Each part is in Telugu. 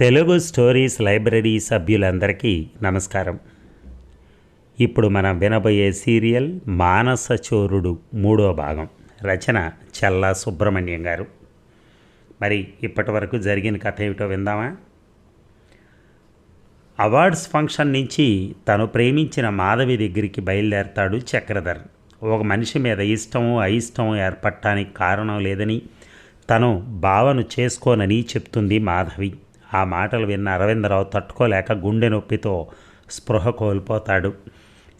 తెలుగు స్టోరీస్ లైబ్రరీ సభ్యులందరికీ నమస్కారం. ఇప్పుడు మనం వినబోయే సీరియల్ మానస చోరుడు మూడో భాగం. రచన చల్లా సుబ్రహ్మణ్యం గారు. మరి ఇప్పటి వరకు జరిగిన కథ ఏమిటో విందామా? అవార్డ్స్ ఫంక్షన్ నుంచి తను ప్రేమించిన మాధవి దగ్గరికి బయలుదేరతాడు చక్రధర్. ఒక మనిషి మీద ఇష్టము అయిష్టము ఏర్పడటానికి కారణం లేదని తను భావను చేసుకోనని చెప్తుంది మాధవి. ఆ మాటలు విన్న అరవిందరావు తట్టుకోలేక గుండె నొప్పితో స్పృహ కోల్పోతాడు.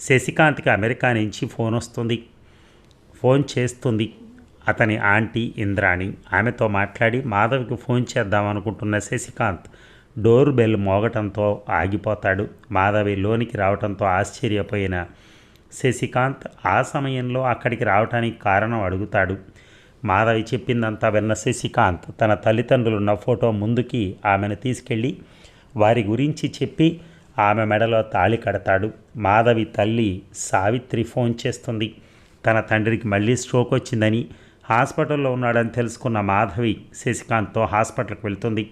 శశికాంత్కి అమెరికా నుంచి ఫోన్ వస్తుంది. ఫోన్ చేస్తుంది. అతని ఆంటీ ఇంద్రాణి. ఆమెతో మాట్లాడి మాధవికి ఫోన్ చేద్దామనుకుంటున్న శశికాంత్ డోర్ బెల్ మోగటంతో ఆగిపోతాడు. మాధవి లోనికి రావటంతో ఆశ్చర్యపోయిన శశికాంత్ ఆ సమయంలో అక్కడికి రావటానికి కారణం అడుగుతాడు. మాధవి చెప్పిందంతా విన్న శశికాంత్ తన తల్లిదండ్రులున్న ఫోటో ముందుకి ఆమెను తీసుకెళ్ళి వారి గురించి చెప్పి ఆమె మెడలో తాళి కడతాడు. మాధవి తల్లి సావిత్రి ఫోన్ చేస్తుంది. తన తండ్రికి మళ్ళీ స్ట్రోక్ వచ్చిందని హాస్పిటల్లో ఉన్నాడని తెలుసుకున్న మాధవి శశికాంత్తో హాస్పిటల్కి వెళ్తుంది.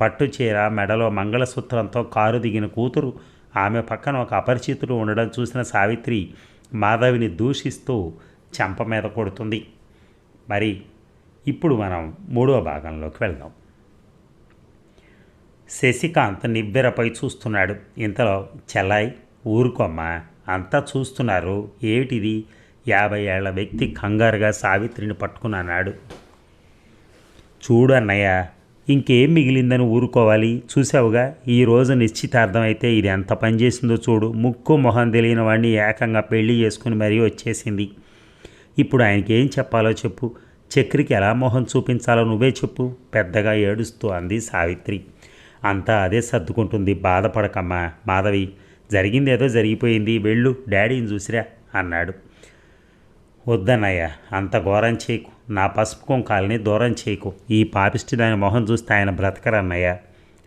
పట్టు చీర మెడలో మంగళసూత్రంతో కారు దిగిన కూతురు ఆమె పక్కన ఒక అపరిచితుడు ఉండడం చూసిన సావిత్రి మాధవిని దూషిస్తూ చెంప మీద కొడుతుంది. మరి ఇప్పుడు మనం మూడవ భాగంలోకి వెళ్దాం. శశికాంత్ నిబ్బెరపై చూస్తున్నాడు. ఇంతలో చెల్లాయి ఊరుకోమ్మా. అంతా చూస్తున్నారు. ఏమిటిది? యాభై ఏళ్ళ వ్యక్తి కంగారుగా సావిత్రిని పట్టుకున్నాడు. చూడు అన్నయ్య ఇంకేం మిగిలిందని ఊరుకోవాలి? చూసావుగా ఈ రోజు నిశ్చితార్థం అయితే ఇది ఎంత పనిచేసిందో చూడు. ముక్కు మొహం తెలియని వాడిని ఏకంగా పెళ్ళి చేసుకుని మరీ వచ్చేసింది. ఇప్పుడు ఆయనకి ఏం చెప్పాలో చెప్పు. చక్రికి ఎలా మొహం చూపించాలో నువ్వే చెప్పు. పెద్దగా ఏడుస్తూ అంది సావిత్రి. అంతా అదే సర్దుకుంటుంది. బాధపడకమ్మా మాధవి. జరిగింది ఏదో జరిగిపోయింది. వెళ్ళు డాడీని చూసిరా అన్నాడు. వద్దన్నయ్య అంత ఘోరం చేయకు. నా పసుపు కుంకాలని దూరం చేయకు. ఈ పాపిష్టి దాని మొహం చూస్తే ఆయన బ్రతకరన్నయ్య.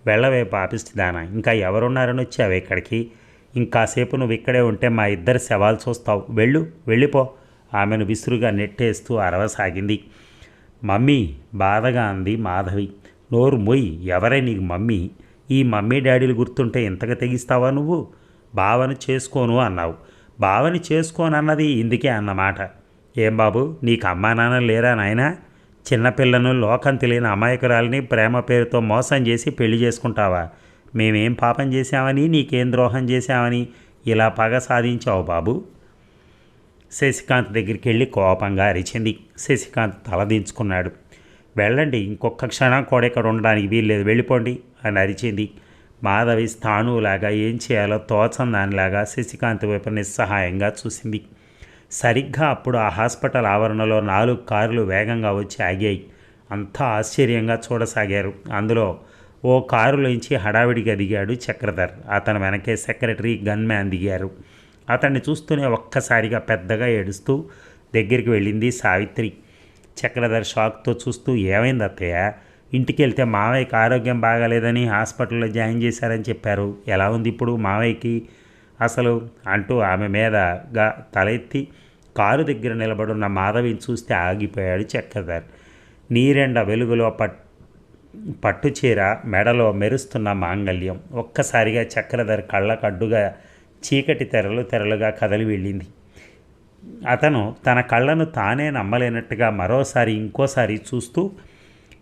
వెళ్ళవే పాపిష్టి దాన ఇంకా ఎవరున్నారని వచ్చావు ఇక్కడికి? ఇంకాసేపు నువ్వు ఇక్కడే ఉంటే మా ఇద్దరు శవాలు చూస్తావు. వెళ్ళు వెళ్ళిపో. ఆమెను విసురుగా నెట్టేస్తూ అరవసాగింది. మమ్మీ బాధగా అంది మాధవి. నోరు మొయ్యి ఎవరే నీకు మమ్మీ? ఈ మమ్మీ డాడీలు గుర్తుంటే ఇంతగా తెగిస్తావా నువ్వు? బావని చేసుకోను అన్నావు. బావని చేసుకోనన్నది ఇందుకే అన్నమాట. ఏం బాబు నీకు అమ్మా నాన్న లేరా నాయనా? చిన్నపిల్లను లోకం తెలియని అమాయకురాలని ప్రేమ పేరుతో మోసం చేసి పెళ్ళి చేసుకుంటావా? మేమేం పాపం చేశామని నీకేం ద్రోహం చేశామని ఇలా పగ సాధించావు బాబు. శశికాంత్ దగ్గరికి వెళ్ళి కోపంగా అరిచింది. శశికాంత్ తలదించుకున్నాడు వెళ్ళండి ఇంకొక క్షణం కూడా ఇక్కడ ఉండడానికి వీల్లేదు. వెళ్ళిపోండి అని అరిచింది. మాధవి స్థాణువులాగా ఏం చేయాలో తోచందానిలాగా శశికాంత్ వైపు నిస్సహాయంగా చూసింది. సరిగ్గా అప్పుడు ఆ హాస్పిటల్ ఆవరణలో నాలుగు కార్లు వేగంగా వచ్చి ఆగాయి. అంతా ఆశ్చర్యంగా చూడసాగారు. అందులో ఓ కారులోంచి హడావిడిగా దిగాడు చక్రధర్. అతని వెనకే సెక్రటరీ గన్మ్యాన్ దిగారు. అతన్ని చూస్తూనే ఒక్కసారిగా పెద్దగా ఏడుస్తూ దగ్గరికి వెళ్ళింది సావిత్రి. చక్రధర్ షాక్తో చూస్తూ ఏమైంది అత్తయ్య? ఇంటికి వెళ్తే మావయ్యకి ఆరోగ్యం బాగాలేదని హాస్పిటల్లో జాయిన్ చేశారని చెప్పారు. ఎలా ఉంది ఇప్పుడు మావయ్యకి? అసలు అంటూ ఆమె మీదగా తలెత్తి కారు దగ్గర నిలబడున్న మాధవిని చూస్తే ఆగిపోయాడు చక్రధర్. నీరెండ వెలుగులో పట్ పట్టుచీర మెడలో మెరుస్తున్న మాంగల్యం. ఒక్కసారిగా చక్రధర్ కళ్ళకడ్డుగా చీకటి తెరలు తెరలుగా కదలి వెళ్ళింది. అతను తన కళ్ళను తానే నమ్మలేనట్టుగా మరోసారి ఇంకోసారి చూస్తూ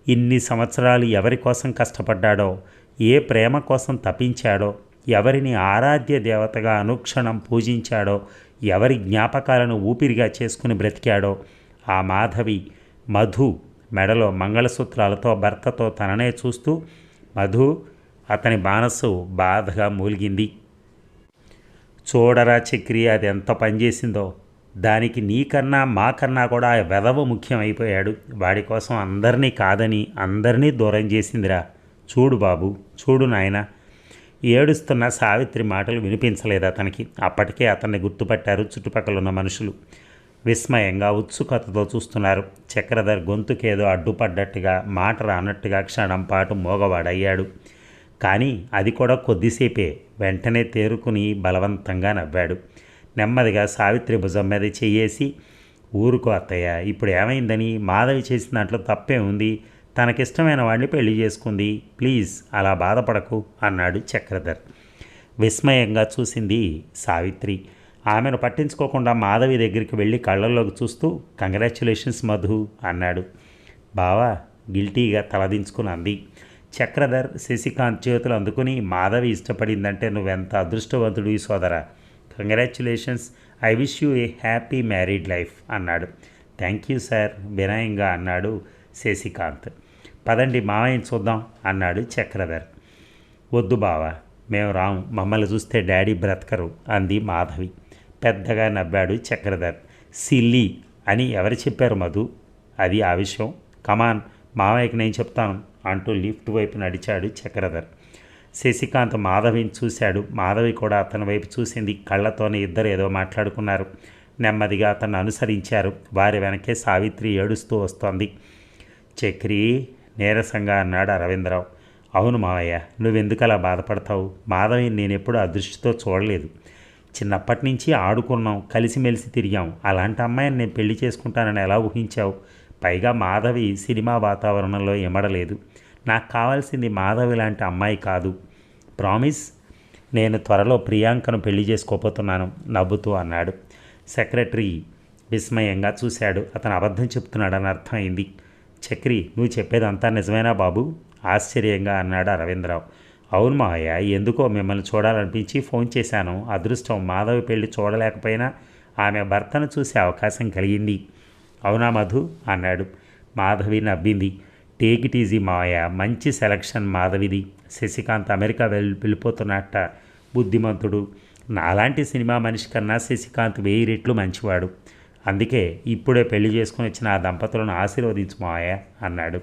ఇన్ని సంవత్సరాలు ఎవరి కోసం కష్టపడ్డాడో ఏ ప్రేమ కోసం తపించాడో ఎవరిని ఆరాధ్య దేవతగా అనుక్షణం పూజించాడో ఎవరి జ్ఞాపకాలను ఊపిరిగా చేసుకుని బ్రతికాడో ఆ మాధవి మధు మెడలో మంగళసూత్రాలతో భర్తతో తననే చూస్తూ మధు అతని బానసు బాధగా మూలిగింది. చూడరా చక్రి అది ఎంత పనిచేసిందో దానికి నీకన్నా మాకన్నా కూడా ఆ వెధవ ముఖ్యమైపోయాడు వాడి కోసం అందరినీ కాదని అందరినీ దూరం చేసిందిరా. చూడు బాబు చూడు నాయనా. ఏడుస్తున్న సావిత్రి మాటలు వినిపించలేదు అతనికి అప్పటికే అతన్ని గుర్తుపట్టారు చుట్టుపక్కల ఉన్న మనుషులు. విస్మయంగా ఉత్సుకతతో చూస్తున్నారు. చక్రధర్ గొంతుకేదో అడ్డుపడ్డట్టుగా మాట రానట్టుగా క్షణం పాటు మోగవాడయ్యాడు. కానీ అది కూడా కొద్దిసేపే. వెంటనే తేరుకుని బలవంతంగా నవ్వాడు. నెమ్మదిగా సావిత్రి భుజం మీద చెయ్యేసి ఊరుకో అత్తయ్య ఇప్పుడు ఏమైందని? మాధవి చేసిన దాంట్లో తప్పే ఉంది. తనకిష్టమైన వాడిని పెళ్ళి చేసుకుంది. ప్లీజ్ అలా బాధపడకు అన్నాడు చక్రధర్. విస్మయంగా చూసింది సావిత్రి. ఆమెను పట్టించుకోకుండా మాధవి దగ్గరికి వెళ్ళి కళ్ళల్లోకి చూస్తూ కంగ్రాచ్యులేషన్స్ మధు అన్నాడు. బావా గిల్టీగా తలదించుకుని అంది. చక్రధర్ శశికాంత్ చేతులు అందుకుని మాధవి ఇష్టపడిందంటే నువ్వెంత అదృష్టవంతుడు ఈ సోదర. Congratulations I wish you a happy married life అన్నాడు. థ్యాంక్ యూ సార్ వినయంగా అన్నాడు శశికాంత్. పదండి మావయ్యని చూద్దాం అన్నాడు చక్రధర్. వద్దు బావా మేము రాము. మమ్మల్ని చూస్తే డాడీ బ్రతకరు అంది మాధవి. పెద్దగా నవ్వాడు చక్రధర్. సిల్లీ అని ఎవరు చెప్పారు మధు? అది ఆ విషయం. కమాన్ మావయ్యకి నేను చెప్తాను. అంటూ లిఫ్ట్ వైపు నడిచాడు చక్రధర్. శశికాంత్ మాధవిని చూశాడు. మాధవి కూడా అతని వైపు చూసింది. కళ్ళతోనే ఇద్దరు ఏదో మాట్లాడుకున్నారు. నెమ్మదిగా అతను అనుసరించారు. వారి వెనకే సావిత్రి ఏడుస్తూ వస్తోంది. చక్రి నీరసంగా అన్నాడు అరవిందరావు. అవును మావయ్య నువ్వెందుకు అలా బాధపడతావు? మాధవి నేనెప్పుడు అదృష్టితో చూడలేదు. చిన్నప్పటి నుంచి ఆడుకున్నాం కలిసిమెలిసి తిరిగాం. అలాంటి అమ్మాయిని నేను పెళ్ళి చేసుకుంటానని ఎలా ఊహించావు? పైగా మాధవి సినిమా వాతావరణంలో ఎమడలేదు. నాకు కావాల్సింది మాధవి లాంటి అమ్మాయి కాదు. ప్రామిస్ నేను త్వరలో ప్రియాంకను పెళ్ళి చేసుకోపోతున్నాను నవ్వుతూ అన్నాడు. సెక్రటరీ విస్మయంగా చూశాడు. అతను అబద్ధం చెప్తున్నాడని అర్థమైంది. చక్రి నువ్వు చెప్పేదంతా నిజమేనా బాబు? ఆశ్చర్యంగా అన్నాడు అరవిందరావు. అవును మావయ్య ఎందుకో మిమ్మల్ని చూడాలనిపించి ఫోన్ చేశాను. అదృష్టం మాధవి పెళ్ళి చూడలేకపోయినా ఆమె భర్తను చూసే అవకాశం కలిగింది. అవునా మధు? అన్నాడు. మాధవి నవ్వింది. టేక్ ఇట్ ఈజీ మావయ్య. మంచి సెలక్షన్ మాధవిది. శశికాంత్ అమెరికా వెళ్ళి వెళ్ళిపోతున్నట్ట బుద్ధిమంతుడు. నాలాంటి సినిమా మనిషి కన్నా శశికాంత్ వెయ్యి రెట్లు మంచివాడు. అందుకే ఇప్పుడే పెళ్ళి చేసుకుని వచ్చిన ఆ దంపతులను ఆశీర్వదించు మావయ్య అన్నాడు.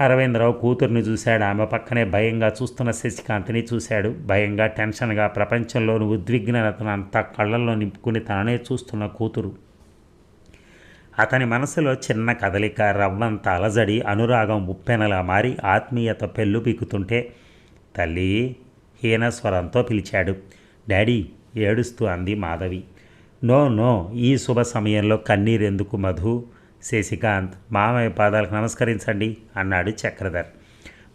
అరవిందరావు కూతుర్ని చూశాడు. ఆమె పక్కనే భయంగా చూస్తున్న శశికాంత్ని చూశాడు. భయంగా టెన్షన్గా ప్రపంచంలోని ఉద్విగ్నతను అంతా కళ్ళల్లో నింపుకుని తననే చూస్తున్న కూతురు. అతని మనసులో చిన్న కదలిక రవ్వంత అలజడి అనురాగం ఉప్పెనలా మారి ఆత్మీయత పెళ్ళు పీకుతుంటే తల్లి హీనస్వరంతో పిలిచాడు. డాడీ ఏడుస్తూ అంది మాధవి. నో నో ఈ శుభ సమయంలో కన్నీరెందుకు మధు? శశికాంత్ మామయ్య పాదాలకు నమస్కరించండి అన్నాడు చక్రధర్.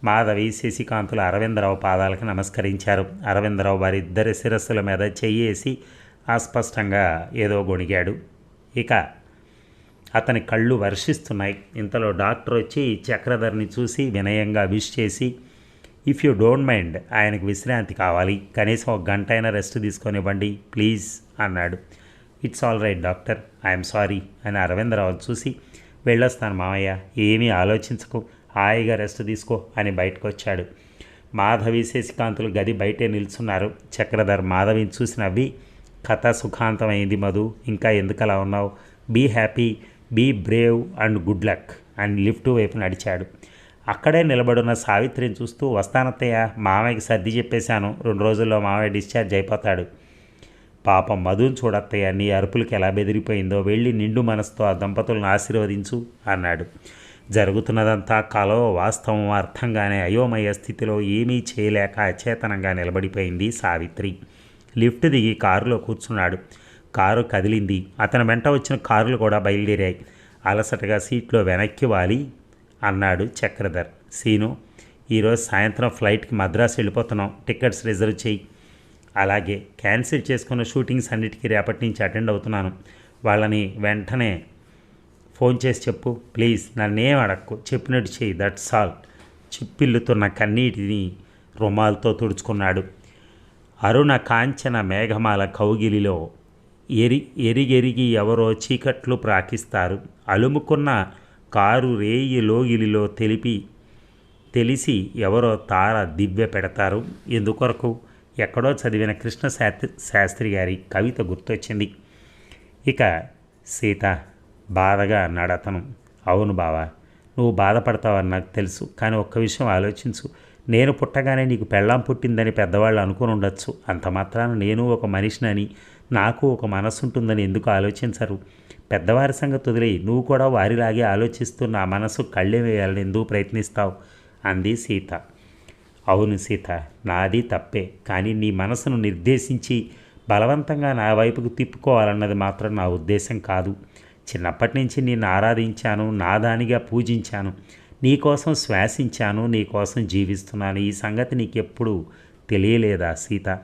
మాధవి శశికాంతులు అరవిందరావు పాదాలకు నమస్కరించారు. అరవిందరావు వారిద్దరి శిరస్సుల మీద చెయ్యేసి అస్పష్టంగా ఏదో గొణిగాడు. ఇక అతని కళ్ళు వర్షిస్తున్నాయి. ఇంతలో డాక్టర్ వచ్చి చక్రధర్ని చూసి వినయంగా విష్ చేసి ఇఫ్ యూ డోంట్ మైండ్ ఆయనకు విశ్రాంతి కావాలి. కనీసం ఒక గంట అయినా రెస్ట్ తీసుకొనివ్వండి ప్లీజ్ అన్నాడు. It's all right doctor. I'm sorry అని అరవిందరావు చూసి వెళ్ళొస్తాను మామయ్య ఏమీ ఆలోచించకు. హాయిగా రెస్ట్ తీసుకో అని బయటకు వచ్చాడు మాధవి శశికాంతులు గది బయటే నిల్చున్నారు. చక్రధర్ మాధవిని చూసి నవ్వి కథ సుఖాంతమైంది మధు. ఇంకా ఎందుకు అలా ఉన్నావు? Be happy. Be brave and good luck and lift వైపు నడిచాడు. అక్కడే నిలబడున్న సావిత్రిని చూస్తూ వస్తానత్తయ్య మామయ్యకి సర్ది చెప్పేశాను. రెండు రోజుల్లో మామయ్య డిశ్చార్జ్ అయిపోతాడు. పాపం మధుని చూడత్తయ్య నీ అరుపులకి ఎలా బెదిరిపోయిందో వెళ్ళి నిండు మనసుతో ఆ దంపతులను ఆశీర్వదించు అన్నాడు. జరుగుతున్నదంతా కలో వాస్తవం అర్థంగానే అయోమయ స్థితిలో ఏమీ చేయలేక అచేతనంగా నిలబడిపోయింది సావిత్రి. లిఫ్ట్ దిగి కారులో కూర్చున్నాడు. కారు కదిలింది. అతని వెంట వచ్చిన కారులు కూడా బయలుదేరాయి. అలసటగా సీట్లో వెనక్కి వాలి అన్నాడు చక్రధర్. సీను ఈరోజు సాయంత్రం ఫ్లైట్కి మద్రాసు వెళ్ళిపోతున్నాం. టికెట్స్ రిజర్వ్ చేయి. అలాగే క్యాన్సిల్ చేసుకున్న షూటింగ్స్ అన్నిటికీ రేపటి నుంచి అటెండ్ అవుతున్నాను. వాళ్ళని వెంటనే ఫోన్ చేసి చెప్పు. ప్లీజ్ నన్నేం అడక్కు? చెప్పినట్టు చేయి దట్స్ ఆల్. చిప్పిల్లుతున్న కన్నీటిని రుమాలతో తుడుచుకున్నాడు. అరుణ కాంచన మేఘమాల కౌగిలిలో ఎరి ఎరిగెరిగి ఎవరో చీకట్లు ప్రాకిస్తారు. అలుముకున్న కారు రేయి లోగిలిలో తెలిపి తెలిసి ఎవరో తార దివ్య పెడతారు. ఎందుకొరకు? ఎక్కడో చదివిన కృష్ణ శాస్త్రి శాస్త్రి గారి కవిత గుర్తొచ్చింది. ఇక సీత బాధగా అన్నాడు అతను అవును బావా నువ్వు బాధపడతావని నాకు తెలుసు కానీ ఒక్క విషయం ఆలోచించు. నేను పుట్టగానే నీకు పెళ్ళాం పుట్టిందని పెద్దవాళ్ళు అనుకుని ఉండొచ్చు అంత మాత్రాన నేను ఒక మనిషినని నాకు ఒక మనసు ఉంటుందని ఎందుకు ఆలోచించరు? పెద్దవారి సంగతి వదిలేయి. నువ్వు కూడా వారిలాగే ఆలోచిస్తూ నా మనసు కళ్ళే వేయాలని ఎందుకు ప్రయత్నిస్తావు? అంది సీత. అవును సీత నాది తప్పే. కానీ నీ మనసును నిర్దేశించి బలవంతంగా నా వైపుకు తిప్పుకోవాలన్నది మాత్రం నా ఉద్దేశం కాదు. చిన్నప్పటి నుంచి నేను ఆరాధించాను నాదానిగా పూజించాను. నీకోసం శ్వాసించాను నీకోసం జీవిస్తున్నాను. ఈ సంగతి నీకెప్పుడు తెలియలేదా సీత?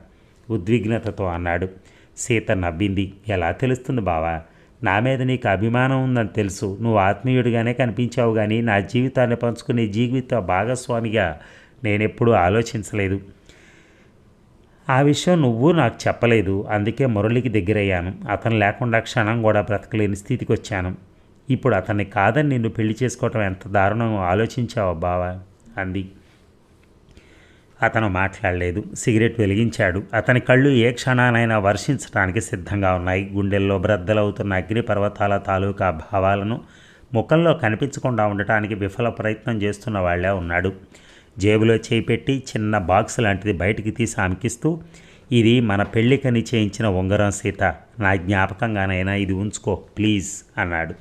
ఉద్విగ్నతతో అన్నాడు. సీత నవ్వింది. ఎలా తెలుస్తుంది బావా? నా మీద నీకు అభిమానం ఉందని తెలుసు. నువ్వు ఆత్మీయుడిగానే కనిపించావు కానీ నా జీవితాన్ని పంచుకునే జీవిత భాగస్వామిగా నేనెప్పుడూ ఆలోచించలేదు. ఆ విషయం నువ్వు నాకు చెప్పలేదు. అందుకే మురళికి దగ్గరయ్యాను. అతను లేకుండా క్షణం కూడా బ్రతకలేని స్థితికి వచ్చాను ఇప్పుడు అతన్ని కాదని నిన్ను పెళ్ళి చేసుకోవటం ఎంత దారుణం ఆలోచించావు బావా? అంది. అతను మాట్లాడలేదు. సిగరెట్ వెలిగించాడు. అతని కళ్ళు ఏ క్షణానైనా వర్షించడానికి సిద్ధంగా ఉన్నాయి. గుండెల్లో బ్రద్దలవుతున్న అగ్నిపర్వతాల తాలూకా భావాలను ముఖంలో కనిపించకుండా ఉండటానికి విఫల ప్రయత్నం చేస్తున్న వాళ్ళే ఉన్నాడు. జేబులో చేయి పెట్టి చిన్న బాక్స్ లాంటిది బయటికి తీసి ఆమెకిస్తూ ఇది మన పెళ్ళికని చేయించిన ఉంగరం సీత. నా జ్ఞాపకంగానైనా ఇది ఉంచుకో ప్లీజ్ అన్నాడు.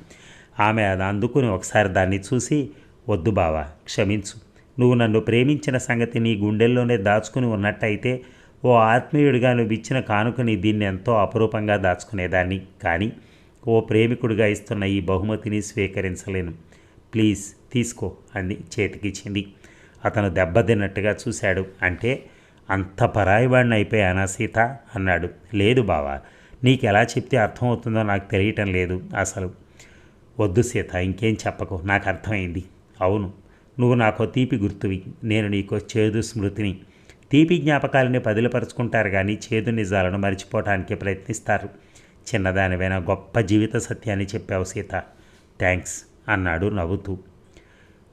ఆమె అది అందుకుని ఒకసారి దాన్ని చూసి వద్దు బావా క్షమించు. నువ్వు నన్ను ప్రేమించిన సంగతి నీ గుండెల్లోనే దాచుకుని ఉన్నట్టయితే ఓ ఆత్మీయుడిగా నువ్వు ఇచ్చిన కానుకని దీన్ని ఎంతో అపరూపంగా దాచుకునేదాన్ని. కానీ ఓ ప్రేమికుడిగా ఇస్తున్న ఈ బహుమతిని స్వీకరించలేను. ప్లీజ్ తీసుకో అంది చేతికిచ్చింది. అతను దెబ్బతిన్నట్టుగా చూశాడు. అంటే అంత పరాయివాడిని అయిపోయానా సీత? అన్నాడు. లేదు బావా నీకు ఎలా చెప్తే అర్థమవుతుందో నాకు తెలియటం లేదు అసలు. వద్దు సీత ఇంకేం చెప్పకు నాకు అర్థమైంది. అవును నువ్వు నాకో తీపి గుర్తువి. నేను నీకో చేదు స్మృతిని. తీపి జ్ఞాపకాలని పదిలపరుచుకుంటారు కానీ చేదు నిజాలను మర్చిపోవటానికి ప్రయత్నిస్తారు. చిన్నదానివైనా గొప్ప జీవిత సత్యాన్ని చెప్పావు సీత. థ్యాంక్స్ అన్నాడు నవ్వుతూ.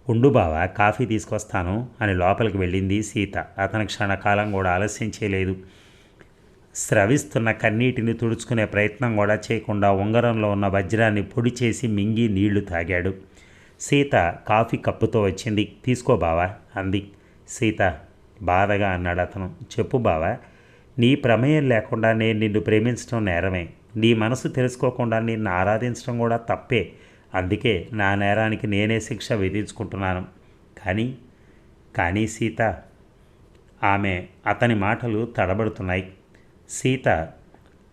ఉండు బావా కాఫీ తీసుకొస్తాను అని లోపలికి వెళ్ళింది సీత. అతను క్షణకాలం కూడా ఆలస్యం చేయలేదు. స్రవిస్తున్న కన్నీటిని తుడుచుకునే ప్రయత్నం కూడా చేయకుండా ఉంగరంలో ఉన్న వజ్రాన్ని పొడి చేసి మింగి నీళ్ళు తాగాడు. సీత కాఫీ కప్పుతో వచ్చింది. తీసుకో బావా అంది. సీత బాధగా అన్నాడు అతను. చెప్పు బావా నీ ప్రమేయం లేకుండా నేను నిన్ను ప్రేమించడం నేరమే. నీ మనసు తెలుసుకోకుండా నిన్ను ఆరాధించడం కూడా తప్పే. అందుకే నా నేరానికి నేనే శిక్ష విధించుకుంటున్నాను. కానీ కానీ సీత ఆమె అతని మాటలు తడబడుతున్నాయి. సీత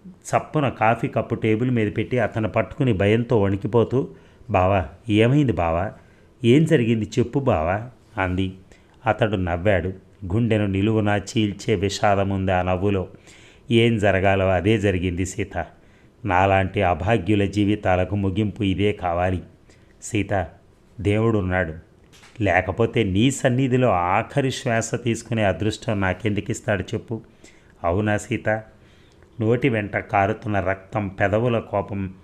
చప్పున కాఫీ కప్పు టేబుల్ మీద పెట్టి అతను పట్టుకుని భయంతో వణికిపోతూ బావా ఏమైంది బావా? ఏం జరిగింది చెప్పు బావా అంది. అతడు నవ్వాడు. గుండెను నిలువున చీల్చే విషాదముంది ఆ నవ్వులో. ఏం జరగాలో అదే జరిగింది సీత. నాలాంటి అభాగ్యుల జీవితాలకు ముగింపు ఇదే కావాలి. సీత దేవుడున్నాడు లేకపోతే నీ సన్నిధిలో ఆఖరి శ్వాస తీసుకునే అదృష్టం నాకెందుకు ఇస్తాడు చెప్పు. అవునా సీత? నోటి వెంట కారుతున్న రక్తం పెదవుల కోపం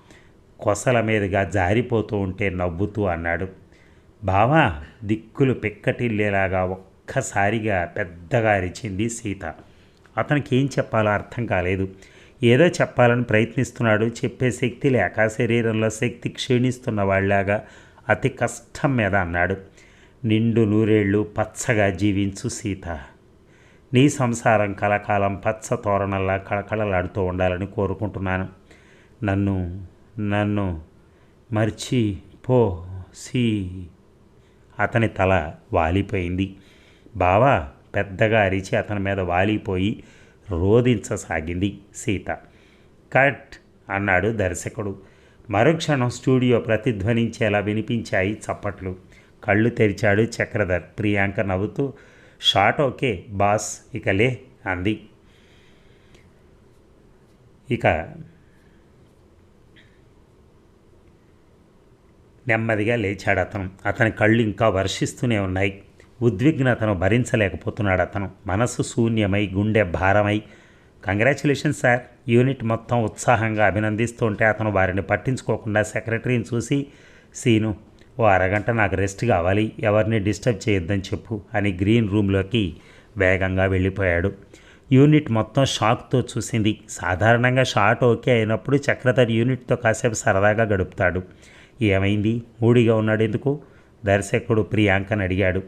కొసల మీదుగా జారిపోతూ ఉంటే నవ్వుతూ అన్నాడు. బావా దిక్కులు పెక్కటిల్లేలాగా ఒక్కసారిగా పెద్దగా అరిచింది సీత. అతనికి ఏం చెప్పాలో అర్థం కాలేదు. ఏదో చెప్పాలని ప్రయత్నిస్తున్నాడు. చెప్పే శక్తి లేక శరీరంలో శక్తి క్షీణిస్తున్న వాళ్ళలాగా అతి కష్టం మీద అన్నాడు. నిండు నూరేళ్ళు పచ్చగా జీవించు సీత. నీ సంసారం కలకాలం పచ్చ తోరణల్లా కళకళలాడుతూ ఉండాలని కోరుకుంటున్నాను. నన్ను నన్ను మర్చి పో సీ. అతని తల వాలిపోయింది. బావా పెద్దగా అరిచి అతని మీద వాలిపోయి రోధించసాగింది సీత. కట్ అన్నాడు దర్శకుడు. మరుక్షణం స్టూడియో ప్రతిధ్వనించేలా వినిపించాయి చప్పట్లు. కళ్ళు తెరిచాడు చక్రధర్. ప్రియాంక నవ్వుతూ షాట్ ఓకే బాస్. ఇక లే అంది. ఇక నెమ్మదిగా లేచాడు అతను. అతని కళ్ళు ఇంకా వర్షిస్తూనే ఉన్నాయి. ఉద్విగ్నతను భరించలేకపోతున్నాడు అతను. మనసు శూన్యమై గుండె భారమై. Congratulation sir. యూనిట్ మొత్తం ఉత్సాహంగా అభినందిస్తుంటే అతను వారిని పట్టించుకోకుండా సెక్రటరీని చూసి సీను ఓ అరగంట నాకు రెస్ట్ కావాలి. ఎవరిని డిస్టర్బ్ చేయొద్దని చెప్పు అని గ్రీన్ రూమ్లోకి వేగంగా వెళ్ళిపోయాడు. యూనిట్ మొత్తం షాక్తో చూసింది. సాధారణంగా షాట్ ఓకే అయినప్పుడు చక్రధర్ యూనిట్తో కాసేపు సరదాగా గడుపుతాడు. ఏమైంది? మూడిగా ఉన్నాడు ఎందుకు? దర్శకుడు ప్రియాంకను అడిగాడు.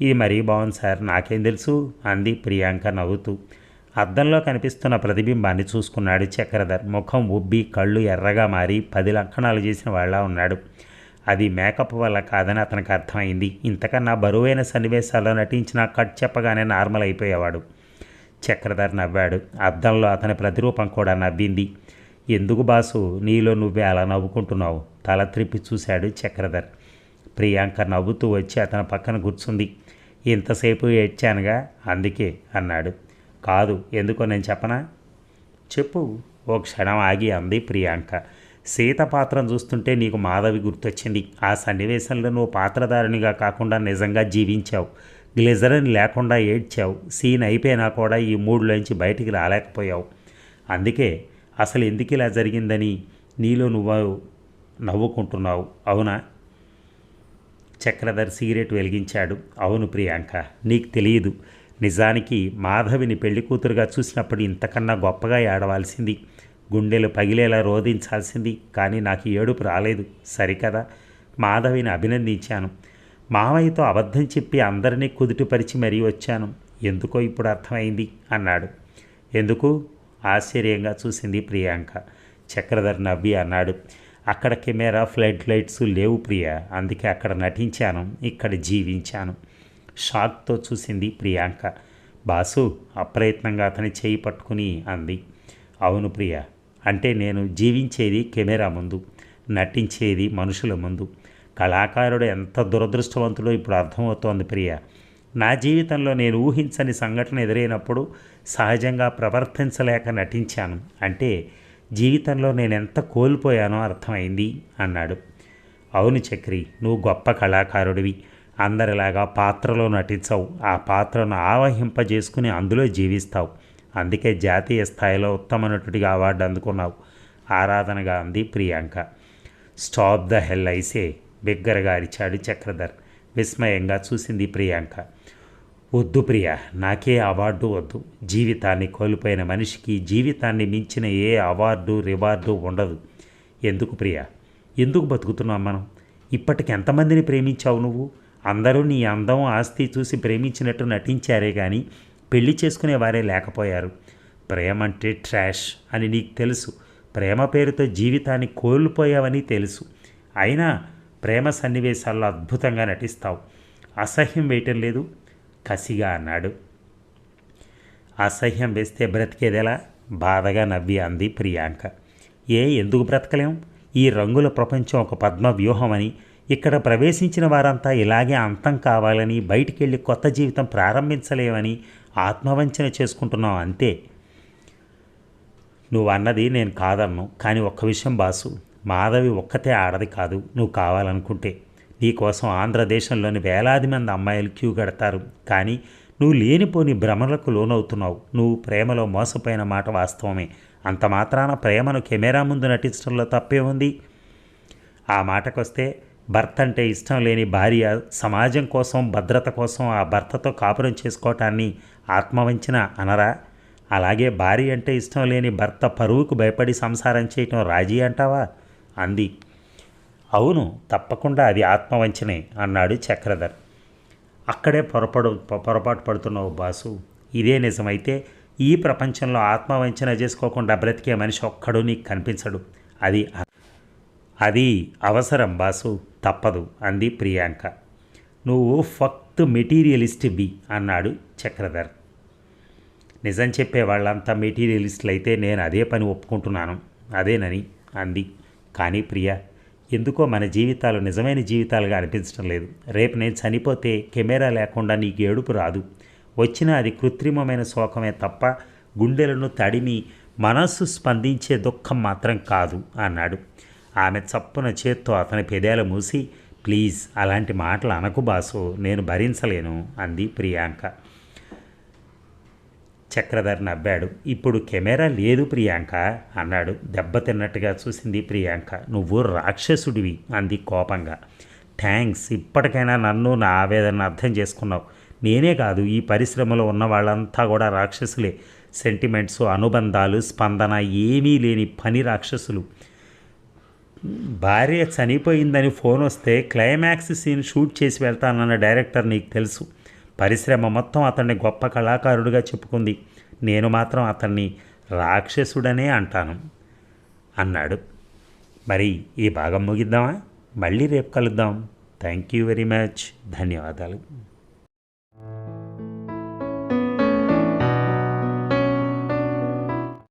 ఇది మరీ బాగుంది సార్ నాకేం తెలుసు? అంది ప్రియాంక నవ్వుతూ. అద్దంలో కనిపిస్తున్న ప్రతిబింబాన్ని చూసుకున్నాడు చక్రధర్. ముఖం ఉబ్బి కళ్ళు ఎర్రగా మారి పది లక్షణాలు చేసిన వాళ్ళ ఉన్నాడు. అది మేకప్ వల్ల కాదని అతనికి అర్థమైంది. ఇంతకన్నా బరువైన సన్నివేశాల్లో నటించిన కట్ చెప్పగానే నార్మల్ అయిపోయేవాడు. చక్రధర్ నవ్వాడు. అద్దంలో అతని ప్రతిరూపం కూడా నవ్వింది. ఎందుకు బాసు? నీలో నువ్వే అలా నవ్వుకుంటున్నావు? తల త్రిప్పి చూశాడు చక్రధర్. ప్రియాంక నవ్వుతూ వచ్చి అతని పక్కన కూర్చుంది. ఇంతసేపు ఏడ్చానుగా? అందుకే అన్నాడు. కాదు ఎందుకో నేను చెప్పనా? చెప్పు. ఓ క్షణం ఆగి అంది ప్రియాంక. సీత పాత్రం చూస్తుంటే నీకు మాధవి గుర్తొచ్చింది. ఆ సన్నివేశంలో నువ్వు పాత్రధారినిగా కాకుండా నిజంగా జీవించావు. గ్లిజరన్ లేకుండా ఏడ్చావు. సీన్ అయిపోయినా కూడా ఈ మూడులోంచి బయటికి రాలేకపోయావు. అందుకే అసలు ఎందుకు ఇలా జరిగిందని నీలో నువ్వు నవ్వుకుంటున్నావు? అవునా? చక్రధర్ సిగరెట్ వెలిగించాడు. అవును ప్రియాంక నీకు తెలియదు. నిజానికి మాధవిని పెళ్ళి కూతురుగా చూసినప్పుడు ఇంతకన్నా గొప్పగా ఏడవాల్సింది. గుండెలు పగిలేలా రోధించాల్సింది. కానీ నాకు ఏడుపు రాలేదు. సరికదా? మాధవిని అభినందించాను. మావయ్యతో అబద్ధం చెప్పి అందరినీ కుదుటిపరిచి మరీ వచ్చాను. ఎందుకో ఇప్పుడు అర్థమైంది? అన్నాడు. ఎందుకు? ఆశ్చర్యంగా చూసింది ప్రియాంక. చక్రధర్ నవ్వి అన్నాడు. అక్కడ కెమెరా ఫ్లడ్ లైట్స్ లేవు ప్రియ. అందుకే అక్కడ నటించాను. ఇక్కడ జీవించాను. షాక్తో చూసింది ప్రియాంక. బాసు అప్రయత్నంగా అతని చేయి పట్టుకుని అంది. అవును ప్రియ. అంటే నేను జీవించేది కెమెరా ముందు నటించేది మనుషుల ముందు. కళాకారుడు ఎంత దురదృష్టవంతుడో ఇప్పుడు అర్థమవుతోంది ప్రియ. నా జీవితంలో నేను ఊహించని సంఘటన ఎదురైనప్పుడు సహజంగా ప్రవర్తించలేక నటించాను. అంటే జీవితంలో నేను ఎంత కోల్పోయానో అర్థమైంది అన్నాడు. అవును చక్రి నువ్వు గొప్ప కళాకారుడివి. అందరిలాగా పాత్రలో నటించవు. ఆ పాత్రను ఆవహింపజేసుకుని అందులో జీవిస్తావు. అందుకే జాతీయ స్థాయిలో ఉత్తమ నటుడిగా అవార్డు అందుకున్నావు. ఆరాధనగా అంది Priyanka. Stop the hell I say బిగ్గరగా అరిచాడు చక్రధర్. విస్మయంగా చూసింది ప్రియాంక. వద్దు ప్రియ నాకే అవార్డు వద్దు. జీవితాన్ని కోల్పోయిన మనిషికి జీవితాన్ని మించిన ఏ అవార్డు రివార్డు ఉండదు. ఎందుకు ప్రియ? ఎందుకు బతుకుతున్నాం మనం? ఇప్పటికి ఎంతమందిని ప్రేమించావు నువ్వు? అందరూ నీ అందం ఆస్తి చూసి ప్రేమించినట్టు నటించారే కానీ పెళ్ళి చేసుకునే వారే లేకపోయారు. ప్రేమ అంటే ట్రాష్ అని నీకు తెలుసు. ప్రేమ పేరుతో జీవితాన్ని కోల్పోయావని తెలుసు. అయినా ప్రేమ సన్నివేశాల్లో అద్భుతంగా నటిస్తావు. అసహ్యం వేయటం లేదు. కసిగా అన్నాడు. అసహ్యం వేస్తే బ్రతికేదెలా? బాధగా నవ్వి అంది ప్రియాంక. ఏ ఎందుకు బ్రతకలేం? ఈ రంగుల ప్రపంచం ఒక పద్మ వ్యూహం అని ఇక్కడ ప్రవేశించిన వారంతా ఇలాగే అంతం కావాలని బయటికెళ్ళి కొత్త జీవితం ప్రారంభించలేమని ఆత్మవంచన చేసుకుంటున్నాం అంతే. నువ్వు అన్నది నేను కాదన్ను కానీ ఒక్క విషయం బాసు. మాధవి ఒక్కతే ఆడది కాదు నువ్వు కావాలనుకుంటే. నీకోసం ఆంధ్రదేశంలోని వేలాది మంది అమ్మాయిలు క్యూ కడతారు. కానీ నువ్వు లేనిపోని భ్రమలకు లోనవుతున్నావు. నువ్వు ప్రేమలో మోసపోయిన మాట వాస్తవమే. అంత మాత్రాన ప్రేమను కెమెరా ముందు నటించడంలో తప్పే ఉంది. ఆ మాటకొస్తే భర్త అంటే ఇష్టం లేని భార్య సమాజం కోసం భద్రత కోసం ఆ భర్తతో కాపురం చేసుకోవటాన్ని ఆత్మవంచన అనరా? అలాగే భార్య అంటే ఇష్టం లేని భర్త పరువుకు భయపడి సంసారం చేయటం రాజీ అంటావా? అంది. అవును తప్పకుండా అది ఆత్మవంచనే అన్నాడు చక్రధర్. అక్కడే పొరపడు పొరపాటు పడుతున్న ఓ బాసు ఇదే నిజమైతే ఈ ప్రపంచంలో ఆత్మవంచన చేసుకోకుండా బ్రతికే మనిషి ఒక్కడు నీకు కనిపించడు. అది అది అవసరం బాసు తప్పదు అంది ప్రియాంక. నువ్వు ఫక్త్ మెటీరియలిస్ట్వి అన్నాడు చక్రధర్. నిజం చెప్పే వాళ్ళంతా మెటీరియలిస్టులు అయితే నేను అదే పని ఒప్పుకుంటున్నాను అదేనని అంది. కానీ ప్రియ ఎందుకో మన జీవితాలు నిజమైన జీవితాలుగా అనిపించడం లేదు. రేపు నేను చనిపోతే కెమెరా లేకుండా నీకు ఏడుపు రాదు. వచ్చినా అది కృత్రిమమైన శోకమే తప్ప గుండెలను తడిమి మనస్సు స్పందించే దుఃఖం మాత్రం కాదు అన్నాడు. ఆమె చప్పున చేత్తో అతని పెదాలు మూసి ప్లీజ్ అలాంటి మాటలు అనకు బాసు నేను భరించలేను అంది ప్రియాంక. చక్రధర్ నవ్వాడు. ఇప్పుడు కెమెరా లేదు ప్రియాంక అన్నాడు. దెబ్బతిన్నట్టుగా చూసింది ప్రియాంక. నువ్వు రాక్షసుడివి అంది కోపంగా. థ్యాంక్స్ ఇప్పటికైనా నన్ను నా ఆవేదన అర్థం చేసుకున్నావు. నేనే కాదు ఈ పరిశ్రమలో ఉన్న వాళ్ళంతా కూడా రాక్షసులే. సెంటిమెంట్స్ అనుబంధాలు స్పందన ఏమీ లేని పని రాక్షసులు. భార్య చనిపోయిందని ఫోన్ వస్తే క్లైమాక్స్ సీన్ షూట్ చేసి వెళ్తానన్న డైరెక్టర్ నీకు తెలుసు. పరిశ్రమ మొత్తం అతన్ని గొప్ప కళాకారుడిగా చెప్పుకుంది. నేను మాత్రం అతన్ని రాక్షసుడనే అంటాను అన్నాడు. మరి ఈ భాగం ముగిద్దామా? మళ్ళీ రేపు కలుద్దాం. థ్యాంక్ యూ వెరీ మచ్ ధన్యవాదాలు.